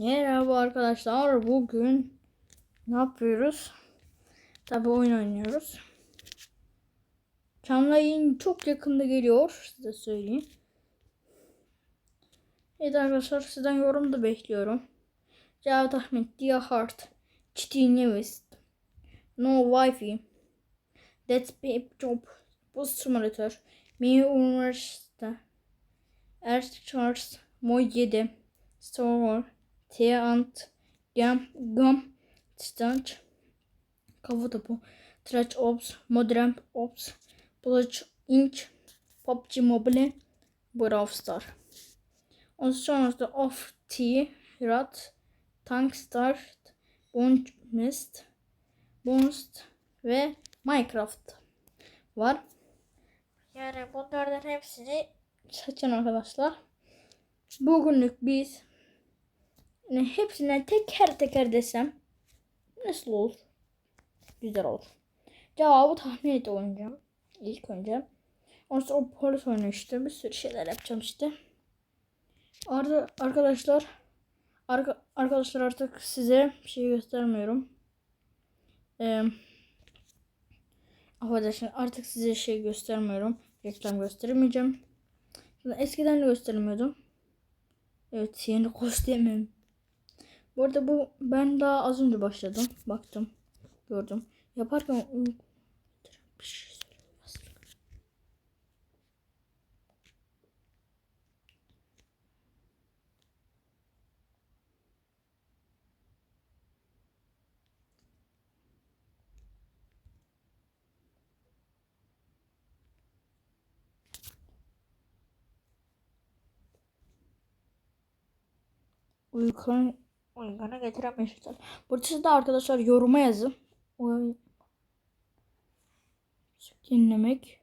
Merhaba arkadaşlar. Bugün ne yapıyoruz? Tabi oyun oynuyoruz. Canlı yayın çok yakında geliyor. Size söyleyeyim. Evet arkadaşlar sizden yorum da bekliyorum. Cevap Ahmet, Dia Heart, Çitin Nevis, No Wi-Fi, Dead Paper Job, Bus Simulator, Mi Üniversite, Earth Charts, Moy 7, Star Wars, Teant, Gam, Gam, Stanch, Kafa Topu, Trash Ops, Modern Ops, Blush Inc, PUBG Mobile, Brawl Star. Ondan sonra da Off T, Rat, Tank Start, Bone Mist, Bonst ve Minecraft var. Yani bunlardan hepsini seçin arkadaşlar. Bugünlük biz yani hepsinden teker teker desem nasıl olur? Güzel olur. Cevabı tahmin et oynayacağım. İlk önce. Ondan sonra o polis oyunu. Bir sürü şeyler yapacağım işte. Arada arkadaşlar arka, arkadaşlar artık size bir şey göstermiyorum. Ee, arkadaşlar artık size şey göstermiyorum. Reklam göstermeyeceğim. Eskiden de göstermiyordum. Evet yeni kostümüm. Bu arada bu ben daha az önce başladım. Baktım. Gördüm. Yaparken bir şey söyleyeyim. Getiremiyorsun. Burada siz de arkadaşlar yoruma yazın. Dinlemek.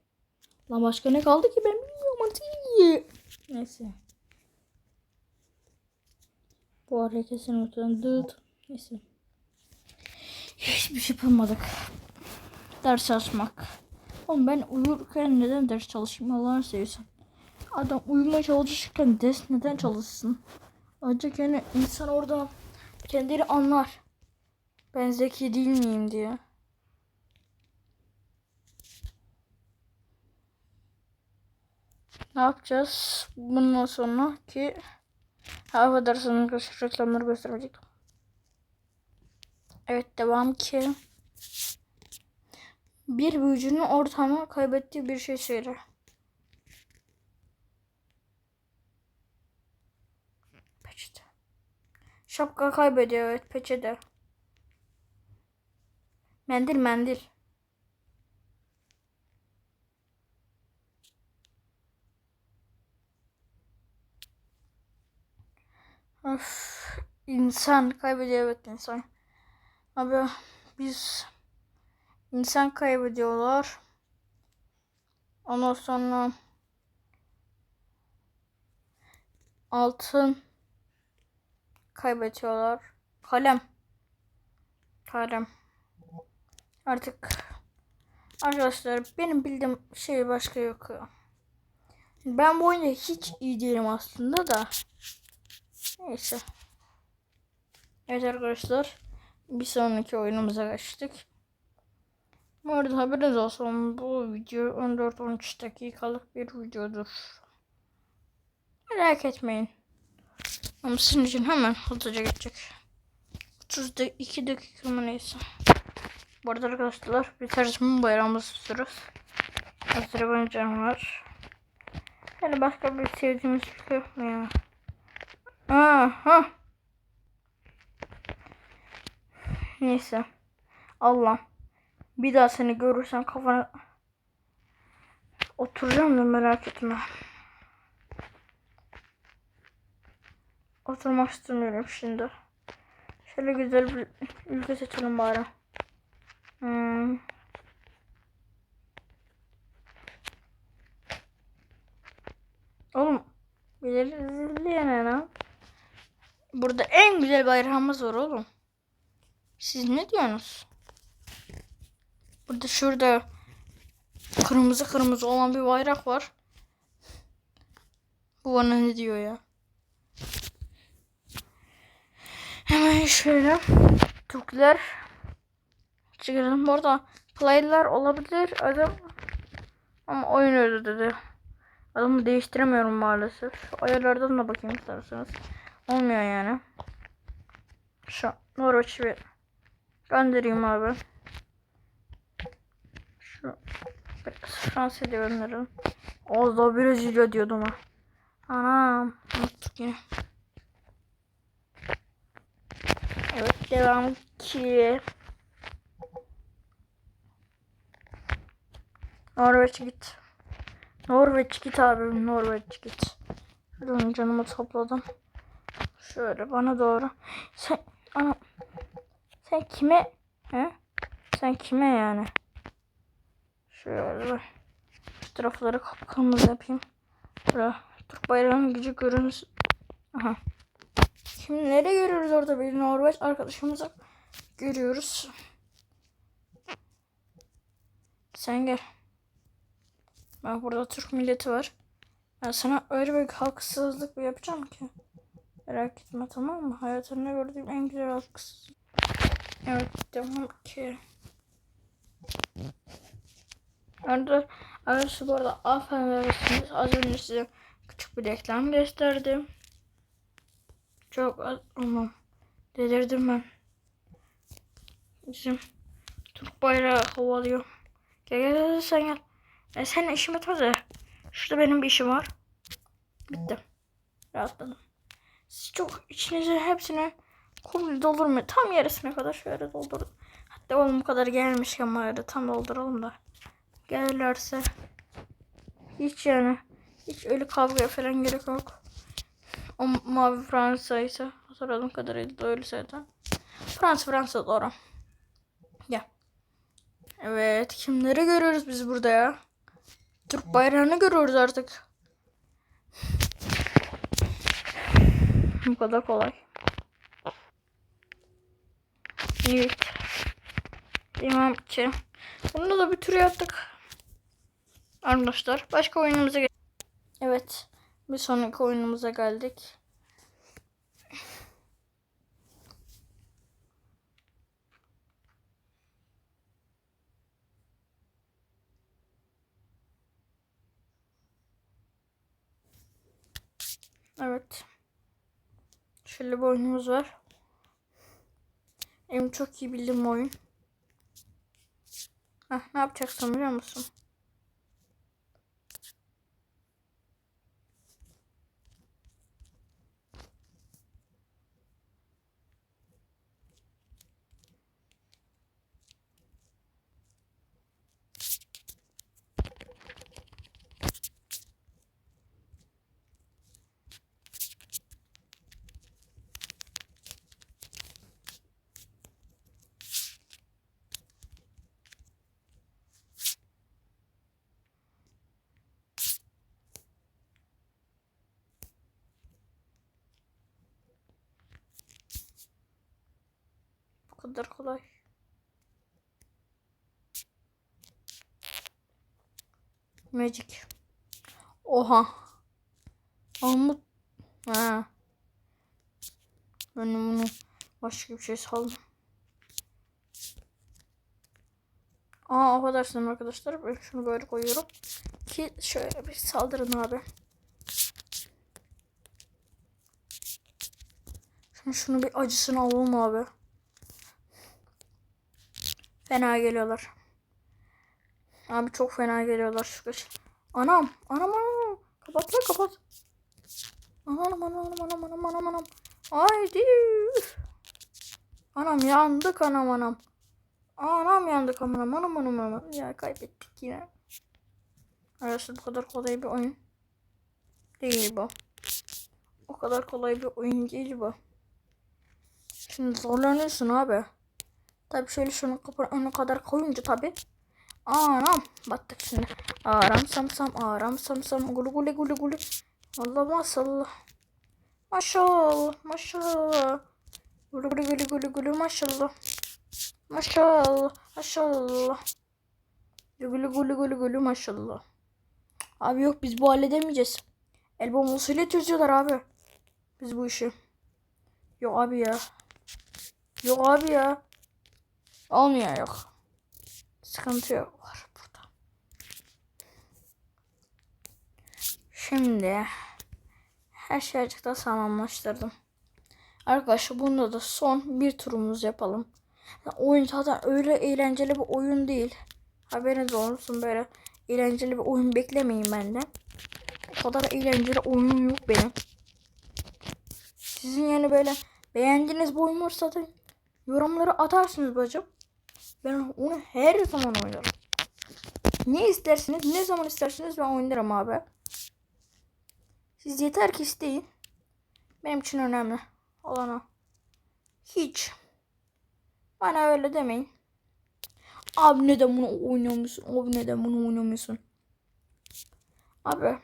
Lan başka ne kaldı ki ben bilmiyorum artık. Neyse. Bu kesin ortadan dıt. Neyse. Hiçbir şey yapamadık. Ders çalışmak. Oğlum ben uyurken neden ders çalışayım Allah'ını seversen. Adam uyumaya çalışırken ders neden çalışsın? Ancak yani insan orada kendini anlar. Ben zeki değil miyim diye. Ne yapacağız bundan sonra ki affedersiniz arkadaşlar reklamları göstermeyecektim. Evet devam ki bir büyücünün ortamı kaybettiği bir şey söyle. Şapka kaybediyor evet peçete. Mendil mendil. Of, insan kaybediyor evet insan. Abi biz insan kaybediyorlar. Ondan sonra altın kaybediyorlar. Kalem. Kalem. Artık arkadaşlar benim bildiğim şey başka yok. Ben bu oyunda hiç iyi değilim aslında da. Neyse. Evet arkadaşlar. Bir sonraki oyunumuza geçtik. Bu arada haberiniz olsun bu video 14-13 dakikalık bir videodur. Merak etmeyin. Ama sizin için hemen hızlıca geçecek. 32 dakika mı neyse. Bu arada arkadaşlar bir tercihimi bayramımızı tutuyoruz. Azerbaycan var. Yani başka bir sevdiğimiz ülke yok mu ya? Aha. Neyse. Allah. Bir daha seni görürsem kafana oturacağım da merak etme. Oturmak istemiyorum şimdi. Şöyle güzel bir ülke seçelim bari. Hmm. Oğlum belirleyen ne? Burada en güzel bayrağımız var oğlum. Siz ne diyorsunuz? Burada şurada kırmızı kırmızı olan bir bayrak var. Bu bana ne diyor ya? Şöyle Türkler çıkaralım. Bu arada playler olabilir adam ama oyun öyle dedi. Adamı değiştiremiyorum maalesef. Ayarlardan da bakayım isterseniz. Olmuyor yani. Şu Norveç bir göndereyim abi. Şu Fransa'ya gönderelim. Az daha Brezilya diyordum ha. Anam. Unuttuk yine. Evet devam ki. Norveç git. Norveç git abi Norveç git. Şuradan canımı topladım. Şöyle bana doğru. Sen ana sen kime he? Sen kime yani? Şöyle şu tarafları kapkırmızı yapayım. Böyle Türk bayrağının gücü görünsün. Aha. Şimdi nereye görüyoruz orada bir Norveç arkadaşımızı görüyoruz. Sen gel. Bak burada Türk milleti var. Ben sana öyle bir haksızlık yapacağım ki. Merak etme tamam mı? Hayatımda gördüğüm en güzel haksızlık. Evet devam ki. Arada, arası bu arada aferin. Az önce size küçük bir reklam gösterdim. Çok az ama delirdim ben. Bizim Türk bayrağı havalıyor. Gel gel gel sen gel. E, senin işin bitmez ya. Şurada benim bir işim var. Bitti. Rahatladım. Siz çok içinize hepsini komple doldurmayın. Tam yarısına kadar şöyle doldurun. Hatta oğlum bu kadar gelmişken bari tam dolduralım da. Gelirlerse hiç yani hiç öyle kavga falan gerek yok. O mavi Fransa ise hatırladığım kadarıyla da öyle zaten. Fransa Fransa doğru. Gel. Evet kimleri görüyoruz biz burada ya? Türk bayrağını görüyoruz artık. Bu kadar kolay. Evet. Devam ki. Bunu da bir tur yaptık. Arkadaşlar başka oyunumuza. Evet. Bir sonraki oyunumuza geldik. Evet. Şöyle bir oyunumuz var. Benim çok iyi bildiğim oyun. Heh, ne yapacaksın biliyor musun? Kadar kolay. Magic. Oha. Armut. Ha. Ben bunu başka bir şey saldım. Aa affedersiniz arkadaşlar. Ben şunu böyle koyuyorum. Ki şöyle bir saldırın abi. Şimdi şunu bir acısını alalım abi. Fena geliyorlar. Abi çok fena geliyorlar şu kaç. Anam, anam, anam. Kapat lan kapat. Anam, anam, anam, anam, anam, anam. Haydi. Anam yandık anam anam. Anam yandık anam anam anam anam. Ya kaybettik yine. Arkadaşlar bu kadar kolay bir oyun. Değil bu. O kadar kolay bir oyun değil bu. Şimdi zorlanıyorsun abi. Tabii şöyle şunu kapı önüne kadar koyunca tabii. Anam battık şimdi. Aram sam sam aram sam sam gulu gulu gulu gulu. Allah maşallah. Maşallah maşallah. Gulu gulu gulu gulu gulu maşallah. Maşallah maşallah. Gulu gulu gulu gulu maşallah. Abi yok biz bu halledemeyeceğiz. El bombasıyla çözüyorlar abi. Biz bu işi. Yok abi ya. Yok abi ya. Olmuyor yok. Sıkıntı yok var burada. Şimdi her şeyi açıkta tamamlaştırdım. Arkadaşlar bunda da son bir turumuz yapalım. Ya Oyun zaten öyle eğlenceli bir oyun değil. Haberiniz olsun böyle eğlenceli bir oyun beklemeyin benden. O kadar eğlenceli oyun yok benim. Sizin yani böyle beğendiğiniz bir oyun varsa da yorumları atarsınız bacım. Ben onu her zaman oynarım. Ne istersiniz, ne zaman isterseniz ben oynarım abi. Siz yeter ki isteyin. Benim için önemli olan o. Hiç. Bana öyle demeyin. Abi neden bunu oynamıyorsun? Abi neden bunu oynamıyorsun? Abi.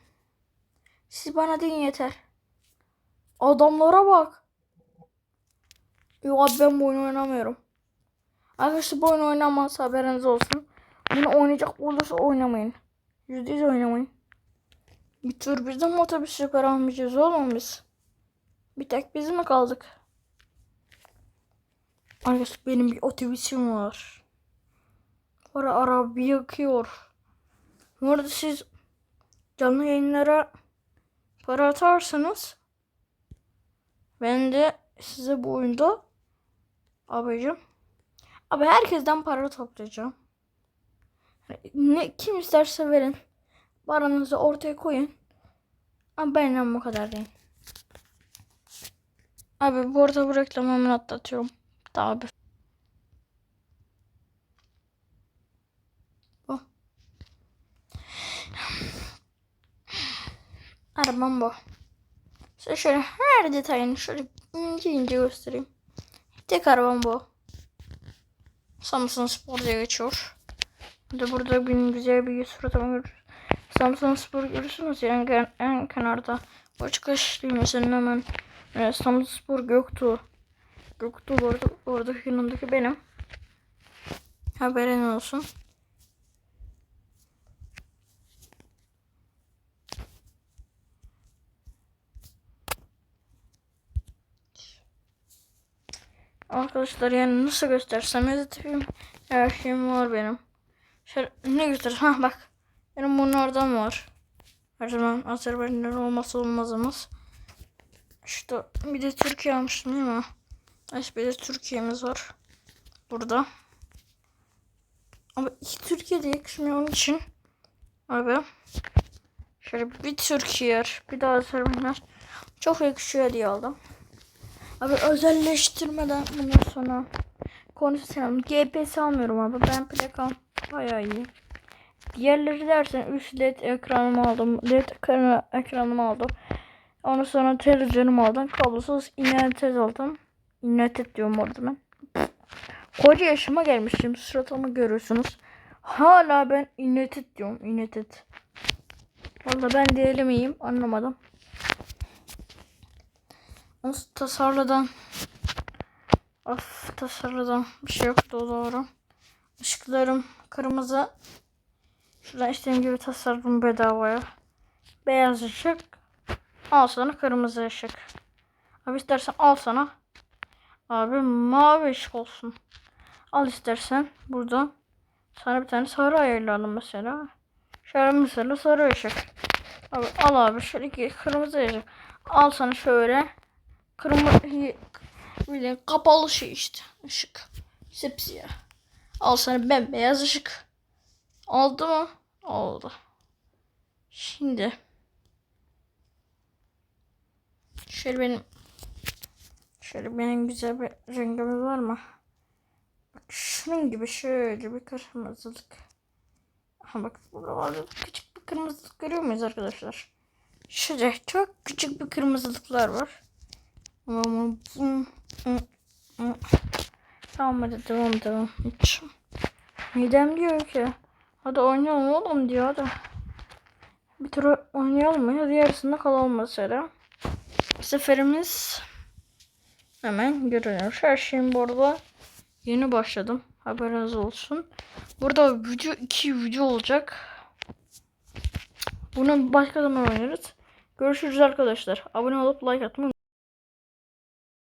Siz bana deyin yeter. Adamlara bak. Yok abi ben bu oyunu oynamıyorum. Arkadaşlar bu oyunu oynamaz haberiniz olsun. Bunu oynayacak olursa oynamayın. Yüzde yüz oynamayın. Bir tur bizim otobüs süper almayacağız oğlum biz. Bir tek biz mi kaldık? Arkadaşlar benim bir otobüsüm var. Para araba yakıyor. Bu arada siz canlı yayınlara para atarsanız ben de size bu oyunda abicim abi herkesten para toplayacağım. Ne kim isterse verin. Paranızı ortaya koyun. Ama benden bu kadar değil. Abi bu arada bu reklamı hemen atlatıyorum. Tamam abi. Bu. Arabam bu. Size şöyle her detayını şöyle ince ince göstereyim. Tek arabam bu. Samsung Spor diye geçiyor. Bir de burada benim güzel bir suratımı görürsünüz. Samsung Spor görürsünüz ya en, en kenarda. O çıkış düğmesinin hemen e, Samsung Spor Göktuğ. Göktuğ bu arada oradaki yanındaki benim. Haberin olsun. Arkadaşlar yani nasıl göstersem editifim her şeyim var benim. Şöyle ne göster? Ha bak. Benim bunlardan var. Her zaman Azerbaycan'ın olmazsa olmazımız. İşte bir de Türkiye almıştım değil mi? Evet bir de Türkiye'miz var. Burada. Ama iki Türkiye de yakışmıyor onun için. Abi. Şöyle bir Türkiye, bir de Azerbaycan. Çok yakışıyor diye aldım. Abi özelleştirmeden bundan sonra konuşalım. GPS almıyorum abi. Ben plakam bayağı iyi. Diğerleri dersen 3 led ekranımı aldım. Led ekranı, ekranımı aldım. Ondan sonra televizyonumu aldım. Kablosuz internet aldım. İnternet diyorum orada ben. Koca yaşıma gelmişim. Suratımı görüyorsunuz. Hala ben internet diyorum. internet. Valla ben diyelim iyiyim. Anlamadım. Nasıl tasarladan Of tasarladan bir şey yoktu o doğru. Işıklarım kırmızı. Şuradan istediğim gibi tasarladım bedavaya. Beyaz ışık. Al sana kırmızı ışık. Abi istersen al sana. Abi mavi ışık olsun. Al istersen burada. Sana bir tane sarı ayarlayalım mesela. Şöyle mesela sarı ışık. Abi al abi şöyle kırmızı ışık. Al sana şöyle kırmızı bildiğin kapalı şey işte ışık. Sepsiyah. Al sana bembeyaz ışık. Oldu mu? Oldu. Şimdi şöyle benim şöyle benim güzel bir rengimiz var mı? Bak şunun gibi şöyle bir kırmızılık. Aha bak burada var küçük bir kırmızılık görüyor muyuz arkadaşlar? Şurada çok küçük bir kırmızılıklar var. Tamam hadi devam devam. Hiç. Midem diyor ki. Hadi oynayalım oğlum diyor da. Bir tur oynayalım? Hadi yarısında kalalım mesela. Seferimiz hemen görünüyor. Her şeyim bu arada yeni başladım. Haberiniz olsun. Burada video iki video olacak. Bunu başka zaman oynarız. Görüşürüz arkadaşlar. Abone olup like atmayı